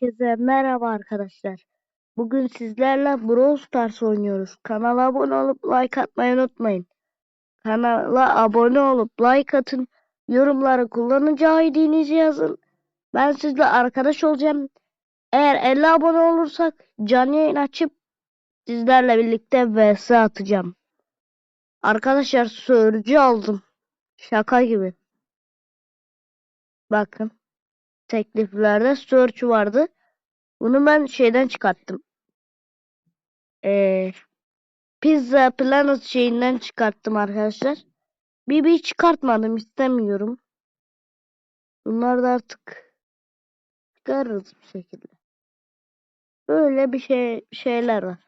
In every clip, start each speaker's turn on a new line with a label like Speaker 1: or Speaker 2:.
Speaker 1: Herkese merhaba arkadaşlar. Bugün sizlerle Brawl Stars oynuyoruz. Kanala abone olup like atmayı unutmayın. Kanala abone olup like atın. Yorumlara kullanıcı ID'nizi yazın. Ben sizle arkadaş olacağım. Eğer 50 abone olursak canlı yayın açıp sizlerle birlikte vs atacağım. Arkadaşlar sörcü aldım. Şaka gibi. Bakın. Tekliflerde search vardı. Bunu ben şeyden çıkarttım. Ee, Pizza Planet şeyinden çıkarttım arkadaşlar. BB çıkartmadım istemiyorum. Bunlar da artık çıkarırız bir şekilde. Böyle bir şey şeyler var.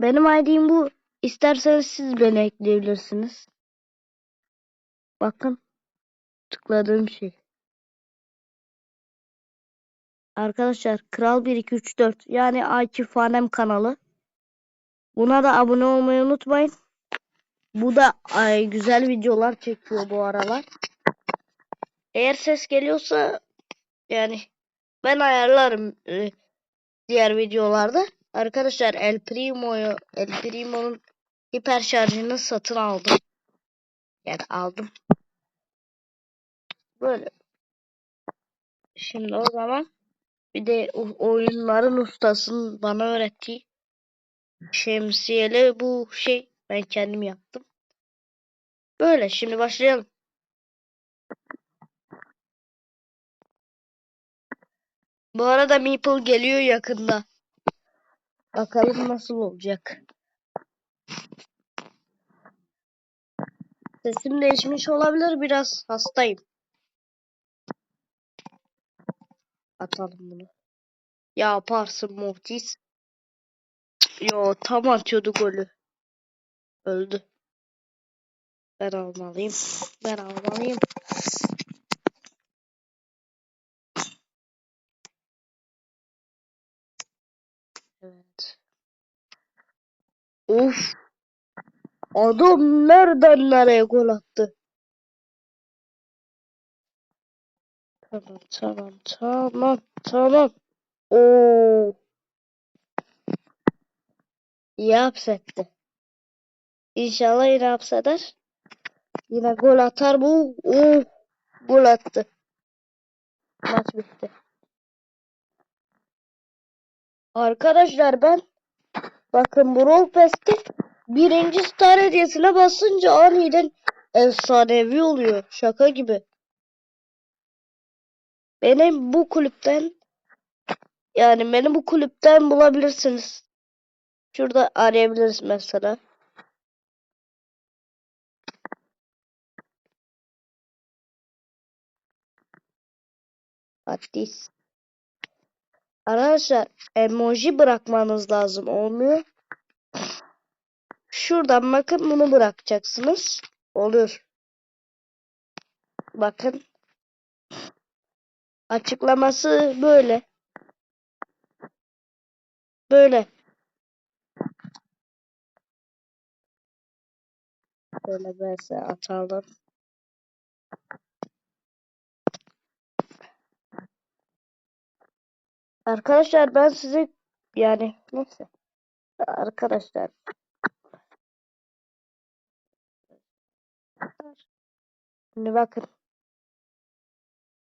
Speaker 1: Benim ID'm bu. İsterseniz siz beni ekleyebilirsiniz. Bakın tıkladığım şey. Arkadaşlar Kral 1234 yani Akif Fanem kanalı. Buna da abone olmayı unutmayın. Bu da ay, güzel videolar çekiyor bu aralar. Eğer ses geliyorsa yani ben ayarlarım e, diğer videolarda. Arkadaşlar El Primo'yu El Primo'nun hiper şarjını satın aldım. Yani aldım. Böyle. Şimdi o zaman bir de oyunların ustasının bana öğrettiği şemsiyeli bu şey ben kendim yaptım. Böyle şimdi başlayalım. Bu arada Meeple geliyor yakında. Bakalım nasıl olacak. Sesim değişmiş olabilir biraz hastayım. Atalım bunu. Yaparsın Mortis. Yo tam atıyordu golü. Öldü. Ben almalıyım. Ben almalıyım. Evet. Of. Adam nereden nereye gol attı? Tamam tamam tamam tamam. Oo. İyi hapsetti. İnşallah yine hapseder. Yine gol atar bu. Oo. Gol attı. Maç bitti. Arkadaşlar ben bakın Brawl Pass'te birinci star hediyesine basınca aniden efsanevi oluyor. Şaka gibi. Beni bu kulüpten yani beni bu kulüpten bulabilirsiniz. Şurada arayabiliriz mesela. Adis. Arkadaşlar emoji bırakmanız lazım. Olmuyor. Şuradan bakın bunu bırakacaksınız. Olur. Bakın. Açıklaması böyle. Böyle. Böyle mesela atalım. Arkadaşlar ben size yani neyse. Arkadaşlar. Şimdi bakın.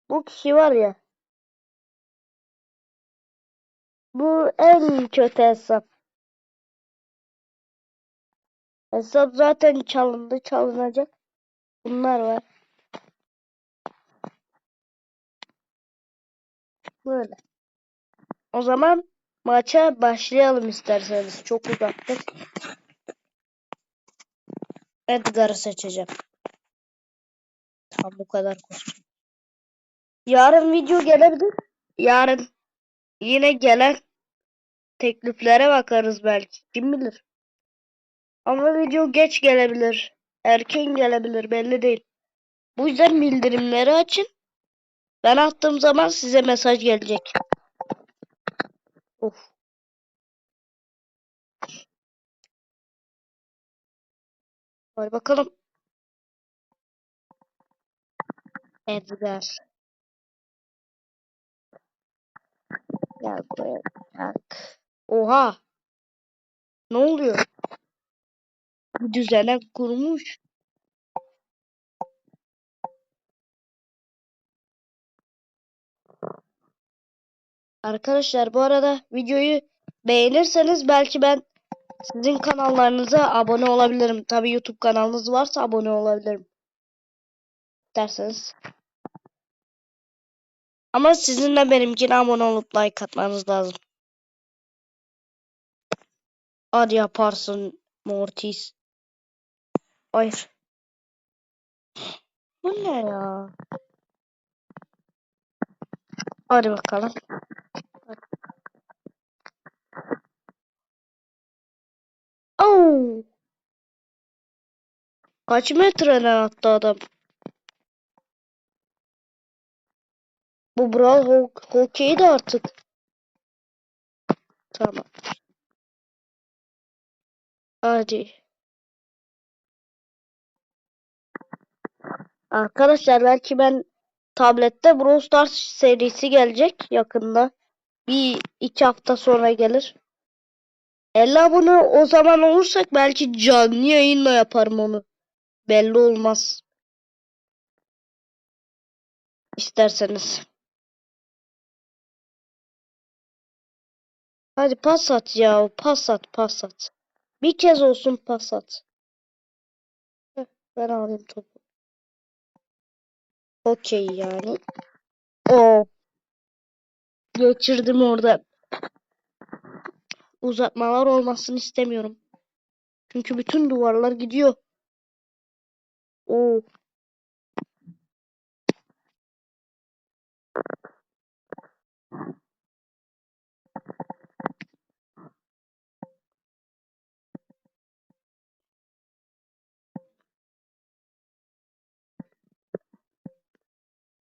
Speaker 1: Bu kişi var ya. Bu en kötü hesap. Hesap zaten çalındı, çalınacak. Bunlar var. Böyle. O zaman maça başlayalım isterseniz. Çok uzaktır. Edgar'ı seçeceğim. Tam bu kadar koştum. Yarın video gelebilir. Yarın yine gelen tekliflere bakarız belki. Kim bilir. Ama video geç gelebilir. Erken gelebilir belli değil. Bu yüzden bildirimleri açın. Ben attığım zaman size mesaj gelecek. Of. Hadi bakalım. Edgar. Gel buraya. Oha. Ne oluyor? Bir düzenek kurmuş. Arkadaşlar bu arada videoyu beğenirseniz belki ben sizin kanallarınıza abone olabilirim. Tabi YouTube kanalınız varsa abone olabilirim. Derseniz. Ama sizin de benimkine abone olup like atmanız lazım. Hadi yaparsın Mortis. Hayır. Bu ne ya? Hadi bakalım. Oo. Kaç metreden attı adam? Bu Brawl Ho- Hockey de artık. Tamam. Hadi. Arkadaşlar belki ben tablette Brawl Stars serisi gelecek yakında. Bir iki hafta sonra gelir. 50 abone o zaman olursak belki canlı yayınla yaparım onu. Belli olmaz. İsterseniz. Hadi pas at ya. Pas at pas at. Bir kez olsun pas at. Ben alayım topu. Okey yani. O geçirdim orada. Uzatmalar olmasını istemiyorum. Çünkü bütün duvarlar gidiyor. Oo.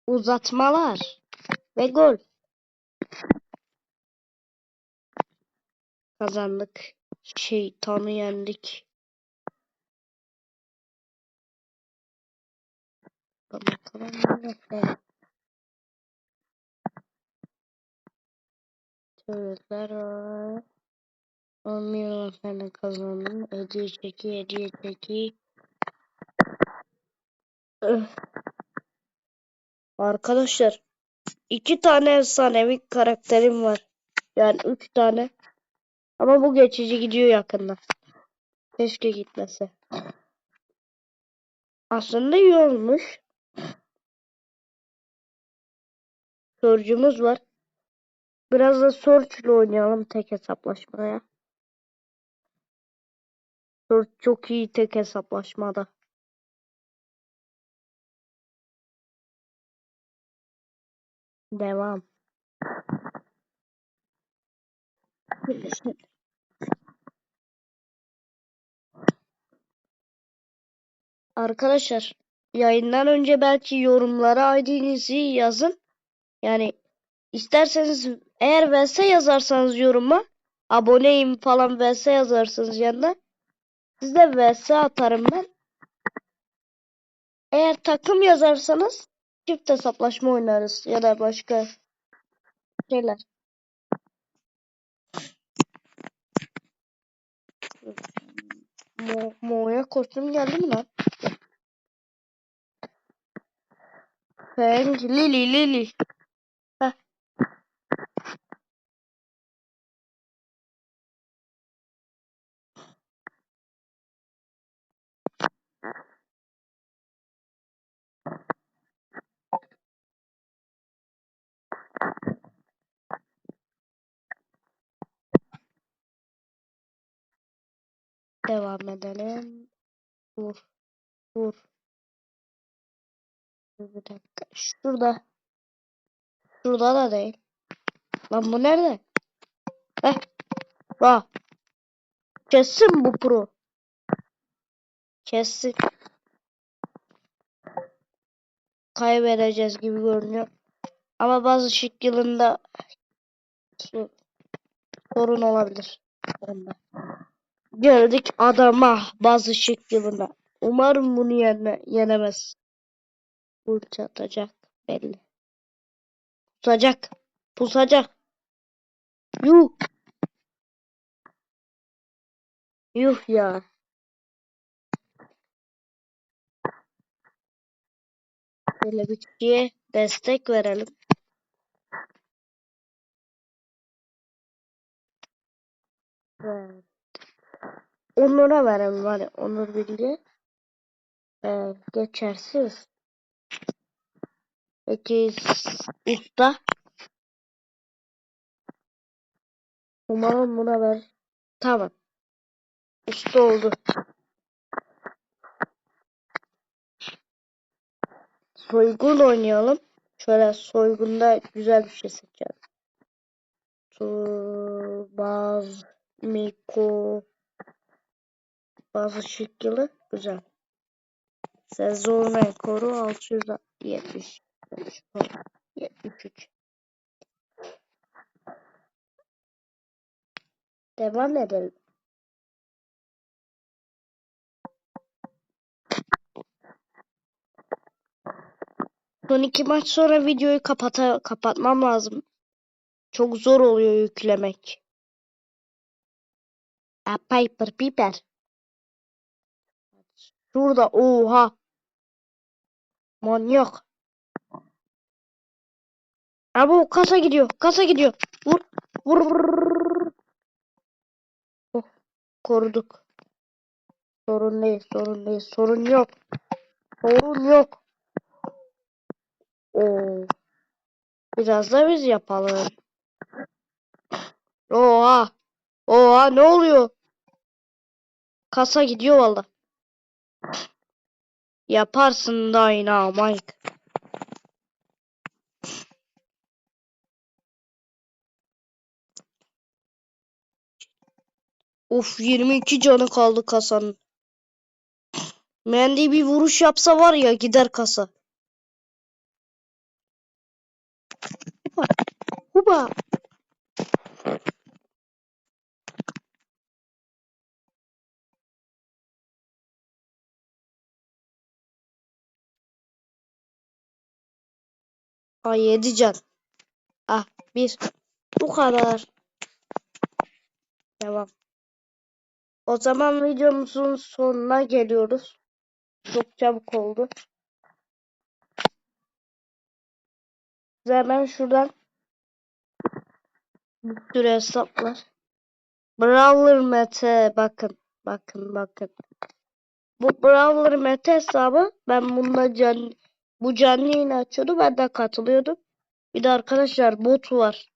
Speaker 1: Uzatmalar ve gol. Kazandık. Şeytanı yendik. Bakalım yapalım. Tövbeler var. 10 milyon efendim kazandım. Hediye çeki, hediye çeki. Arkadaşlar iki tane efsanevi karakterim var. Yani üç tane. Ama bu geçici gidiyor yakında. Keşke gitmese. Aslında iyi olmuş. Sorcumuz var. Biraz da ile oynayalım tek hesaplaşmaya. Search çok iyi tek hesaplaşmada. Devam. Arkadaşlar yayından önce belki yorumlara ID'nizi yazın. Yani isterseniz eğer vs yazarsanız yoruma aboneyim falan vs yazarsanız yanına size vs atarım ben. Eğer takım yazarsanız çift hesaplaşma oynarız ya da başka şeyler. Mo Mo'ya kostüm geldi mi lan? Feng Lily Lily. Heh. Devam edelim. Vur. Vur. Bir dakika. Şurada. Şurada da değil. Lan bu nerede? Heh. Bak. Kessin bu pro. Kessin. Kaybedeceğiz gibi görünüyor. Ama bazı şık yılında sorun olabilir. Onda. Geldik adama bazı şık yılına. Umarım bunu yene yenemez. Ulti atacak belli. Pusacak. Pusacak. Yuh. Yuh ya. Böyle bir kişiye destek verelim. Evet. Onur'a verelim hadi. Onur Bilge. Ee, geçersiz. Peki usta. Umarım buna ver. Tamam. Usta oldu. Soygun oynayalım. Şöyle soygunda güzel bir şey seçelim. Turbaz Miko bazı şıkkılı güzel. Sezon rekoru 670 73 Devam edelim. Son iki maç sonra videoyu kapata kapatmam lazım. Çok zor oluyor yüklemek. A Piper Piper. Şurada oha. Manyak. Abi o kasa gidiyor. Kasa gidiyor. Vur. Vur. vur. Oh, koruduk. Sorun değil. Sorun değil. Sorun yok. Sorun yok. Oo. Biraz da biz yapalım. Oha. Oha ne oluyor? Kasa gidiyor valla. Yaparsın Dynamite. Of 22 canı kaldı kasanın. Mendy bir vuruş yapsa var ya gider kasa. Huba. Huba. Ay 7 can. Ah bir. Bu kadar. Devam. O zaman videomuzun sonuna geliyoruz. Çok çabuk oldu. Hemen şuradan bir sürü hesaplar. Brawler Mete bakın. Bakın bakın. Bu Brawler Mete hesabı ben bununla can, bu canlı yayını açıyordu. Ben de katılıyordum. Bir de arkadaşlar bot var.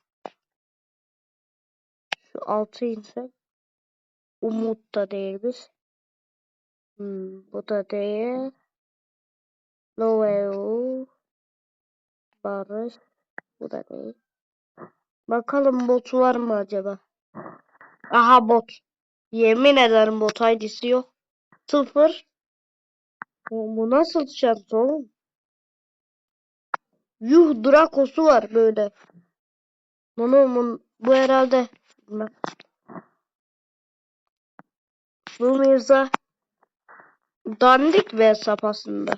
Speaker 1: Şu altı insek. Umut da değil biz. Hmm, bu da değil. Loveo. Barış. Bu da değil. Bakalım bot var mı acaba? Aha bot. Yemin ederim bot ID'si yok. Sıfır. Bu, bu nasıl şans oğlum? Yuh Draco'su var böyle. Bunu, bunu bu herhalde. Bu Mirza dandik bir hesap aslında.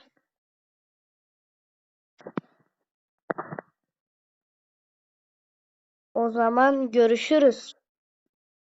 Speaker 1: O zaman görüşürüz.